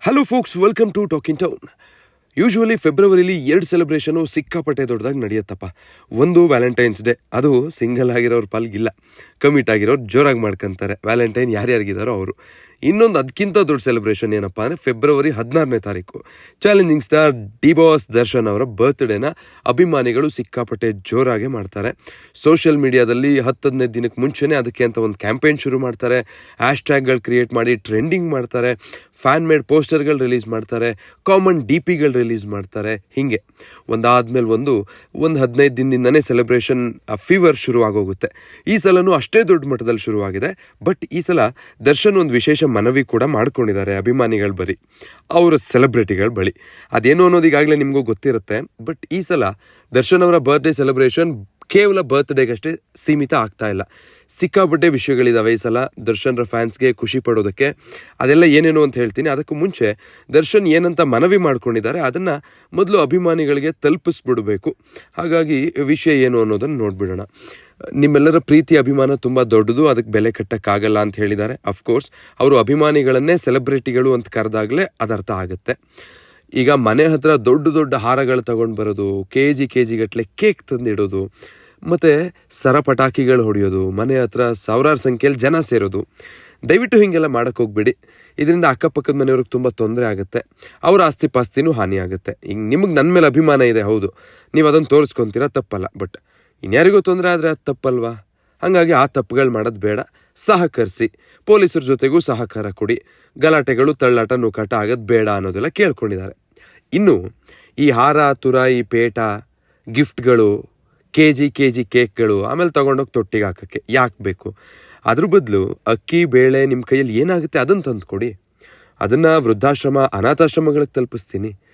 Hello folks welcome to talking town usually ಫೆಬ್ರವರಿಲಿ ಎರಡು celebration ಸಿಕ್ಕಾಪಟ್ಟೆ ದೊಡ್ಡದಾಗಿ ನಡೆಯುತ್ತಪ್ಪ. ಒಂದು ವ್ಯಾಲೆಂಟೈನ್ಸ್ ಡೇ ಅದು ಸಿಂಗಲ್ ಆಗಿರೋರು ಪಾಲ್ಗಿಲ್ಲ. ಕಮಿಟ್ ಆಗಿರೋರು ಜೋರಾಗಿ ಮಾಡ್ಕೊಂತಾರೆ. ವ್ಯಾಲೆಂಟೈನ್ ಯಾರ್ಯಾರಿಗಿದಾರೋ ಅವರು. ಇನ್ನೊಂದು ಅದಕ್ಕಿಂತ ದೊಡ್ಡ ಸೆಲೆಬ್ರೇಷನ್ ಏನಪ್ಪ ಅಂದರೆ ಫೆಬ್ರವರಿ ಹದಿನಾರನೇ ತಾರೀಕು. Challenging star D boss Darshan ಅವರ ಬರ್ತ್ಡೇನ ಅಭಿಮಾನಿಗಳು ಸಿಕ್ಕಾಪಟ್ಟೆ ಜೋರಾಗೆ ಮಾಡ್ತಾರೆ. ಸೋಷಿಯಲ್ ಮೀಡಿಯಾದಲ್ಲಿ ಹತ್ತು ಹದಿನೈದು ದಿನಕ್ಕೆ ಮುಂಚೆನೇ ಅದಕ್ಕೆ ಅಂತ ಒಂದು ಕ್ಯಾಂಪೇನ್ ಶುರು ಮಾಡ್ತಾರೆ. ಹ್ಯಾಶ್ ಟ್ಯಾಗ್ಗಳು ಕ್ರಿಯೇಟ್ ಮಾಡಿ ಟ್ರೆಂಡಿಂಗ್ ಮಾಡ್ತಾರೆ. ಫ್ಯಾನ್ ಮೇಡ್ ಪೋಸ್ಟರ್ಗಳು ರಿಲೀಸ್ ಮಾಡ್ತಾರೆ. ಕಾಮನ್ ಡಿ ಪಿಗಳು ರಿಲೀಸ್ ಮಾಡ್ತಾರೆ. ಹೀಗೆ. ಒಂದಾದ್ಮೇಲೆ ಒಂದು ಒಂದು ಹದಿನೈದು ದಿನದಿಂದನೇ ಸೆಲೆಬ್ರೇಷನ್ ಫೀವರ್ ಶುರುವಾಗೋಗುತ್ತೆ. ಈ ಸಲನೂ ಅಷ್ಟೇ ದೊಡ್ಡ ಮಟ್ಟದಲ್ಲಿ ಶುರುವಾಗಿದೆ. ಬಟ್ ಈ ಸಲ ದರ್ಶನ್ ಒಂದು ವಿಶೇಷ ಮನವಿ ಕೂಡ ಮಾಡ್ಕೊಂಡಿದ್ದಾರೆ ಅಭಿಮಾನಿಗಳ ಬಳಿ, ಅವರ ಸೆಲೆಬ್ರಿಟಿಗಳ ಬಳಿ. ಅದೇನು ಅನ್ನೋದು ಈಗಾಗಲೇ ನಿಮಗೂ ಗೊತ್ತಿರುತ್ತೆ ಬಟ್ ಈ ಸಲ ದರ್ಶನ್ ಅವರ ಬರ್ತ್ಡೇ ಸೆಲೆಬ್ರೇಷನ್ ಕೇವಲ ಬರ್ತ್ಡೇಗಷ್ಟೇ ಸೀಮಿತ ಆಗ್ತಾ ಇಲ್ಲ. ಸಿಕ್ಕಾಪಟ್ಟೆ ವಿಷಯಗಳಿದ್ದಾವೆ ಈ ಸಲ ದರ್ಶನ್ರ ಫ್ಯಾನ್ಸ್ಗೆ ಖುಷಿ ಪಡೋದಕ್ಕೆ. ಅದೆಲ್ಲ ಏನೇನು ಅಂತ ಹೇಳ್ತೀನಿ. ಅದಕ್ಕೂ ಮುಂಚೆ ದರ್ಶನ್ ಏನಂತ ಮನವಿ ಮಾಡ್ಕೊಂಡಿದ್ದಾರೆ, ಅದನ್ನು ಮೊದಲು ಅಭಿಮಾನಿಗಳಿಗೆ ತಲುಪಿಸ್ಬಿಡಬೇಕು. ಹಾಗಾಗಿ ವಿಷಯ ಏನು ಅನ್ನೋದನ್ನು ನೋಡ್ಬಿಡೋಣ. ನಿಮ್ಮೆಲ್ಲರ ಪ್ರೀತಿ, ಅಭಿಮಾನ ತುಂಬ ದೊಡ್ಡದು. ಅದಕ್ಕೆ ಬೆಲೆ ಕಟ್ಟಕ್ಕಾಗಲ್ಲ ಅಂತ ಹೇಳಿದ್ದಾರೆ. ಅಫ್ಕೋರ್ಸ್ ಅವರು ಅಭಿಮಾನಿಗಳನ್ನೇ ಸೆಲೆಬ್ರಿಟಿಗಳು ಅಂತ ಕರೆದಾಗಲೇ ಅದರ್ಥ ಆಗುತ್ತೆ. ಈಗ ಮನೆ ಹತ್ರ ದೊಡ್ಡ ದೊಡ್ಡ ಹಾರಗಳು ತಗೊಂಡು ಬರೋದು ಕೆ ಜಿ ಕೆ ಜಿ ಗಟ್ಟಲೆ ಕೇಕ್ ತಂದಿಡೋದು, ಮತ್ತು ಸರ ಪಟಾಕಿಗಳು ಹೊಡೆಯೋದು, ಮನೆ ಹತ್ರ ಸಾವಿರಾರು ಸಂಖ್ಯೆಯಲ್ಲಿ ಜನ ಸೇರೋದು. ದಯವಿಟ್ಟು ಹೀಗೆಲ್ಲ ಮಾಡೋಕ್ಕೆ ಹೋಗ್ಬೇಡಿ. ಇದರಿಂದ ಅಕ್ಕಪಕ್ಕದ ಮನೆಯವ್ರಿಗೆ ತುಂಬ ತೊಂದರೆ ಆಗುತ್ತೆ. ಅವ್ರ ಆಸ್ತಿ ಪಾಸ್ತಿನೂ ಹಾನಿ ಆಗುತ್ತೆ. ಈಗ ನಿಮಗೆ ನನ್ನ ಮೇಲೆ ಅಭಿಮಾನ ಇದೆ, ಹೌದು. ನೀವು ಅದನ್ನು ತೋರಿಸ್ಕೊತೀರಾ, ತಪ್ಪಲ್ಲ. ಬಟ್ ಇನ್ಯಾರಿಗೂ ತೊಂದರೆ ಆದರೆ ಅದು ತಪ್ಪಲ್ವಾ? ಹಾಗಾಗಿ ಆ ತಪ್ಪುಗಳು ಮಾಡೋದು ಬೇಡ. ಸಹಕರಿಸಿ. ಪೊಲೀಸರ ಜೊತೆಗೂ ಸಹಕಾರ ಕೊಡಿ. ಗಲಾಟೆಗಳು, ತಳ್ಳಾಟ, ನೂಕಾಟ ಆಗೋದು ಬೇಡ ಅನ್ನೋದೆಲ್ಲ ಕೇಳ್ಕೊಂಡಿದ್ದಾರೆ. ಇನ್ನು ಈ ಹಾರ ತುರಾಯಿ ಪೇಟ, ಗಿಫ್ಟ್ಗಳು ಕೆ ಜಿ ಕೆ ಜಿ ಕೇಕ್ಗಳು, ಆಮೇಲೆ ತೊಗೊಂಡೋಗಿ ತೊಟ್ಟಿಗೆ ಹಾಕೋಕ್ಕೆ ಯಾಕೆ ಬೇಕು? ಅದ್ರ ಬದಲು ಅಕ್ಕಿ, ಬೇಳೆ ನಿಮ್ಮ ಕೈಯಲ್ಲಿ ಏನಾಗುತ್ತೆ ಅದನ್ನು ತಂದುಕೊಡಿ. ಅದನ್ನು ವೃದ್ಧಾಶ್ರಮ, ಅನಾಥಾಶ್ರಮಗಳಿಗೆ ತಲುಪಿಸ್ತೀನಿ.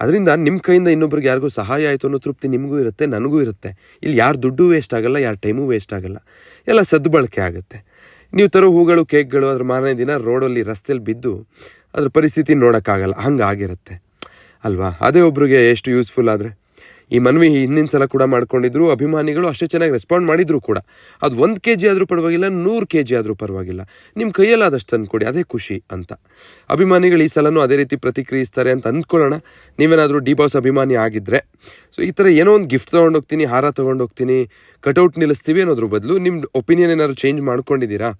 ಅದರಿಂದ ನಿಮ್ಮ ಕೈಯಿಂದ ಇನ್ನೊಬ್ರಿಗೆ ಯಾರಿಗೂ ಸಹಾಯ ಆಯಿತು ಅನ್ನೋ ತೃಪ್ತಿ ನಿಮಗೂ ಇರುತ್ತೆ, ನನಗೂ ಇರುತ್ತೆ. ಇಲ್ಲಿ ಯಾರು ದುಡ್ಡು ವೇಸ್ಟ್ ಆಗಲ್ಲ, ಯಾರ ಟೈಮು ವೇಸ್ಟ್ ಆಗಲ್ಲ. ಎಲ್ಲ ಸದ್ಬಳಕೆ ಆಗುತ್ತೆ. ನೀವು ತರೋ ಹೂಗಳು, ಕೇಕ್ಗಳು, ಅದ್ರ ಮಾರನೇ ದಿನ ರೋಡಲ್ಲಿ ರಸ್ತೆಯಲ್ಲಿ ಬಿದ್ದು ಅದ್ರ ಪರಿಸ್ಥಿತಿ ನೋಡೋಕ್ಕಾಗಲ್ಲ, ಹಂಗಾಗಿರುತ್ತೆ. ಅಲ್ವಾ? ಅದೇ ಒಬ್ರಿಗೆ ಎಷ್ಟು ಯೂಸ್ಫುಲ್ ಆದರೆ. ಈ ಮನವಿ ಹಿಂದಿನ ಸಲ ಕೂಡ ಮಾಡ್ಕೊಂಡಿದ್ರು. ಅಭಿಮಾನಿಗಳು ಅಷ್ಟೇ ಚೆನ್ನಾಗಿ ರೆಸ್ಪಾಂಡ್ ಮಾಡಿದ್ರು ಕೂಡ. ಅದು ಒಂದು ಕೆ ಜಿ ಆದರೂ ಪರವಾಗಿಲ್ಲ, ನೂರು ಕೆ ಜಿ ಆದರೂ ಪರವಾಗಿಲ್ಲ. ನಿಮ್ಮ ಕೈಯಲ್ಲಾದಷ್ಟು ತಂದುಕೊಡಿ, ಅದೇ ಖುಷಿ ಅಂತ. ಅಭಿಮಾನಿಗಳು ಈ ಸಲನೂ ಅದೇ ರೀತಿ ಪ್ರತಿಕ್ರಿಯಿಸ್ತಾರೆ ಅಂತ ಅಂದ್ಕೊಳ್ಳೋಣ. ನೀವೇನಾದರೂ ಡಿ ಬಾಸ್ ಅಭಿಮಾನಿ ಆಗಿದ್ದರೆ ಸೊ ಈ ಥರ ಏನೋ ಒಂದು ಗಿಫ್ಟ್ ತೊಗೊಂಡೋಗ್ತೀನಿ, ಹಾರ ತೊಗೊಂಡೋಗ್ತೀನಿ ಕಟೌಟ್ ನಿಲ್ಲಿಸ್ತೀವಿ ಅನ್ನೋದ್ರ ಬದಲು ನಿಮ್ಮ ಒಪಿನಿಯನ್ ಏನಾದ್ರು ಚೇಂಜ್ ಮಾಡ್ಕೊಂಡಿದ್ದೀರಾ?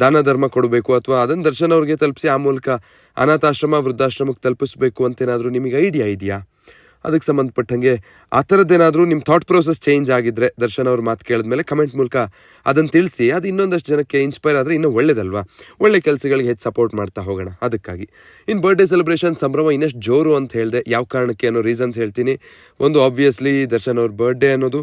ದಾನ, ಧರ್ಮ ಕೊಡಬೇಕು ಅಥವಾ ಅದನ್ನು ದರ್ಶನ ಅವ್ರಿಗೆ ತಲುಪಿಸಿ ಆ ಮೂಲಕ ಅನಾಥಾಶ್ರಮ ವೃದ್ಧಾಶ್ರಮಕ್ಕೆ ತಲುಪಿಸ್ಬೇಕು ಅಂತ ಏನಾದರೂ ನಿಮಗೆ ಐಡಿಯಾ ಇದೆಯಾ? ಅದಕ್ಕೆ ಸಂಬಂಧಪಟ್ಟಂಗೆ ಆ ಥರದ್ದೇನಾದರೂ ನಿಮ್ಮ ಥಾಟ್ ಪ್ರೋಸೆಸ್ ಚೇಂಜ್ ಆಗಿದ್ರೆ ದರ್ಶನ್ ಅವ್ರ ಮಾತು ಕೇಳಿದ್ಮೇಲೆ ಕಮೆಂಟ್ ಮೂಲಕ ಅದನ್ನು ತಿಳಿಸಿ, ಅದು ಇನ್ನೊಂದಷ್ಟು ಜನಕ್ಕೆ ಇನ್ಸ್ಪೈರ್ ಆದರೆ ಇನ್ನೂ ಒಳ್ಳೇದಲ್ವಾ? ಒಳ್ಳೆ ಕೆಲಸಗಳಿಗೆ ಹೆಚ್ಚು ಸಪೋರ್ಟ್ ಮಾಡ್ತಾ ಹೋಗೋಣ, ಅದಕ್ಕಾಗಿ. ಇನ್ನು ಬರ್ಡೇ ಸೆಲೆಬ್ರೇಷನ್ ಸಂಭ್ರಮ ಇನ್ನಷ್ಟು ಜೋರು ಅಂತ ಹೇಳಿದೆ, ಯಾವ ಕಾರಣಕ್ಕೆ ಅನ್ನೋ ರೀಸನ್ಸ್ ಹೇಳ್ತೀನಿ. ಒಂದು ಆಬ್ವಿಯಸ್ಲಿ ದರ್ಶನ್ ಅವ್ರ ಬರ್ಡೇ ಅನ್ನೋದು.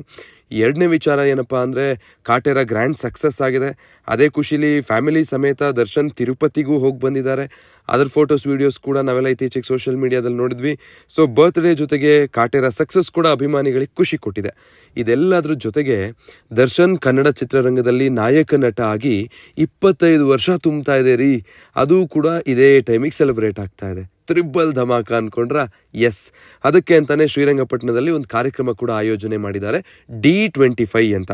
ಎರಡನೇ ವಿಚಾರ ಏನಪ್ಪ ಅಂದರೆ, ಕಾಟೇರ ಗ್ರ್ಯಾಂಡ್ ಸಕ್ಸಸ್ ಆಗಿದೆ. ಅದೇ ಖುಷಿಲಿ ಫ್ಯಾಮಿಲಿ ಸಮೇತ ದರ್ಶನ್ ತಿರುಪತಿಗೂ ಹೋಗಿ ಬಂದಿದ್ದಾರೆ. ಅದ್ರ ಫೋಟೋಸ್ ವೀಡಿಯೋಸ್ ಕೂಡ ನಾವೆಲ್ಲ ಇತ್ತೀಚೆಗೆ ಸೋಷಿಯಲ್ ಮೀಡಿಯಾದಲ್ಲಿ ನೋಡಿದ್ವಿ. ಸೊ ಬರ್ತ್ಡೇ ಜೊತೆಗೆ ಕಾಟೇರ ಸಕ್ಸಸ್ ಕೂಡ ಅಭಿಮಾನಿಗಳಿಗೆ ಖುಷಿ ಕೊಟ್ಟಿದೆ. ಇದೆಲ್ಲದರ ಜೊತೆಗೆ ದರ್ಶನ್ ಕನ್ನಡ ಚಿತ್ರರಂಗದಲ್ಲಿ ನಾಯಕ ನಟ ಆಗಿ ಇಪ್ಪತ್ತೈದು ವರ್ಷ ತುಂಬ್ತಾ ಇದೆ ರೀ. ಅದು ಕೂಡ ಇದೇ ಟೈಮಿಗೆ ಸೆಲೆಬ್ರೇಟ್ ಆಗ್ತಾ ಇದೆ. ತ್ರಿಬ್ಬಲ್ ಧಮಾಕ ಅನ್ಕೊಂಡ್ರ? ಎಸ್ ಅದಕ್ಕೆ ಅಂತಾನೆ ಶ್ರೀರಂಗಪಟ್ಟಣದಲ್ಲಿ ಒಂದು ಕಾರ್ಯಕ್ರಮ ಕೂಡ ಆಯೋಜನೆ ಮಾಡಿದ್ದಾರೆ. ಡಿ ಟ್ವೆಂಟಿ ಫೈ ಅಂತ.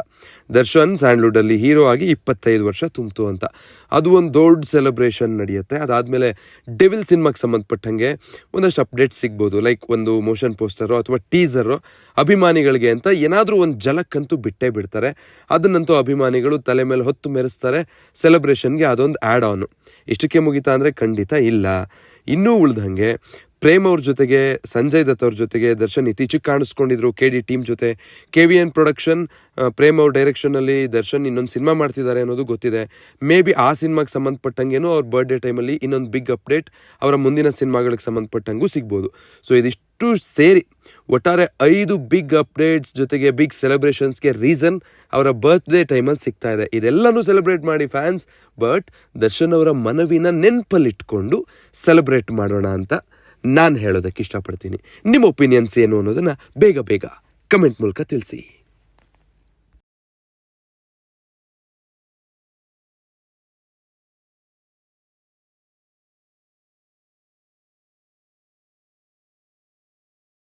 ದರ್ಶನ್ ಸ್ಯಾಂಡ್ಲ್ವುಡಲ್ಲಿ ಹೀರೋ ಆಗಿ ಇಪ್ಪತ್ತೈದು ವರ್ಷ ತುಂಬಿತು ಅಂತ. ಅದು ಒಂದು ದೊಡ್ಡ ಸೆಲೆಬ್ರೇಷನ್ ನಡೆಯುತ್ತೆ. ಅದಾದಮೇಲೆ ಡೆವಿಲ್ ಸಿನಿಮಾಗೆ ಸಂಬಂಧಪಟ್ಟಂಗೆ ಒಂದಷ್ಟು ಅಪ್ಡೇಟ್ಸ್ ಸಿಗ್ಬೋದು. ಲೈಕ್ ಒಂದು ಮೋಷನ್ ಪೋಸ್ಟರು ಅಥವಾ ಟೀಸರು ಅಭಿಮಾನಿಗಳಿಗೆ ಅಂತ ಏನಾದರೂ ಒಂದು ಜಲಕ್ಕಂತೂ ಬಿಟ್ಟೇ ಬಿಡ್ತಾರೆ. ಅದನ್ನಂತೂ ಅಭಿಮಾನಿಗಳು ತಲೆ ಮೇಲೆ ಹೊತ್ತು ಮೆರೆಸ್ತಾರೆ. ಸೆಲೆಬ್ರೇಷನ್ಗೆ ಅದೊಂದು ಆ್ಯಡ್ ಆನು ಇಷ್ಟಕ್ಕೆ ಮುಗಿತಾ ಅಂದರೆ ಖಂಡಿತ ಇಲ್ಲ. ಇನ್ನೂ ಉಳ್ದಂಗೆ ಪ್ರೇಮ್ ಅವ್ರ ಜೊತೆಗೆ, ಸಂಜಯ್ ದತ್ ಅವ್ರ ಜೊತೆಗೆ ದರ್ಶನ್ ಇತ್ತೀಚೆಗೆ ಕಾಣಿಸ್ಕೊಂಡಿದ್ರು ಕೆ ಡಿ ಟೀಮ್ ಜೊತೆ. K V N production Prem ಅವ್ರ ಡೈರೆಕ್ಷನಲ್ಲಿ ದರ್ಶನ್ ಇನ್ನೊಂದು ಸಿನಿಮಾ ಮಾಡ್ತಿದ್ದಾರೆ ಅನ್ನೋದು ಗೊತ್ತಿದೆ. ಮೇ ಬಿ ಆ ಸಿನಿಮಾಗೆ ಸಂಬಂಧಪಟ್ಟಂಗೇನೋ ಅವ್ರ ಬರ್ಡೇ ಟೈಮಲ್ಲಿ ಇನ್ನೊಂದು ಬಿಗ್ ಅಪ್ಡೇಟ್ ಅವರ ಮುಂದಿನ ಸಿನಿಮಾಗಳಿಗೆ ಸಂಬಂಧಪಟ್ಟಂಗೂ ಸಿಗ್ಬೋದು. ಸೊ ಇದಿಷ್ಟು ಸೇರಿ ಒಟ್ಟಾರೆ ಐದು ಬಿಗ್ ಅಪ್ಡೇಟ್ಸ್ ಜೊತೆಗೆ ಬಿಗ್ ಸೆಲೆಬ್ರೇಷನ್ಸ್ಗೆ ರೀಸನ್ ಅವರ ಬರ್ತ್ಡೇ ಟೈಮಲ್ಲಿ ಸಿಗ್ತಾ ಇದೆ. ಇದೆಲ್ಲನೂ ಸೆಲೆಬ್ರೇಟ್ ಮಾಡಿ ಫ್ಯಾನ್ಸ್, ಬಟ್ ದರ್ಶನ್ ಅವರ ಮನವಿನ ನೆನಪಲ್ಲಿಟ್ಕೊಂಡು ಸೆಲೆಬ್ರೇಟ್ ಮಾಡೋಣ ಅಂತ ನಾನು ಹೇಳೋದಕ್ಕೆ ಇಷ್ಟಪಡ್ತೀನಿ. ನಿಮ್ಮ ಒಪಿನಿಯನ್ಸ್ ಏನು ಅನ್ನೋದನ್ನು ಬೇಗ ಬೇಗ ಕಮೆಂಟ್ ಮೂಲಕ ತಿಳಿಸಿ.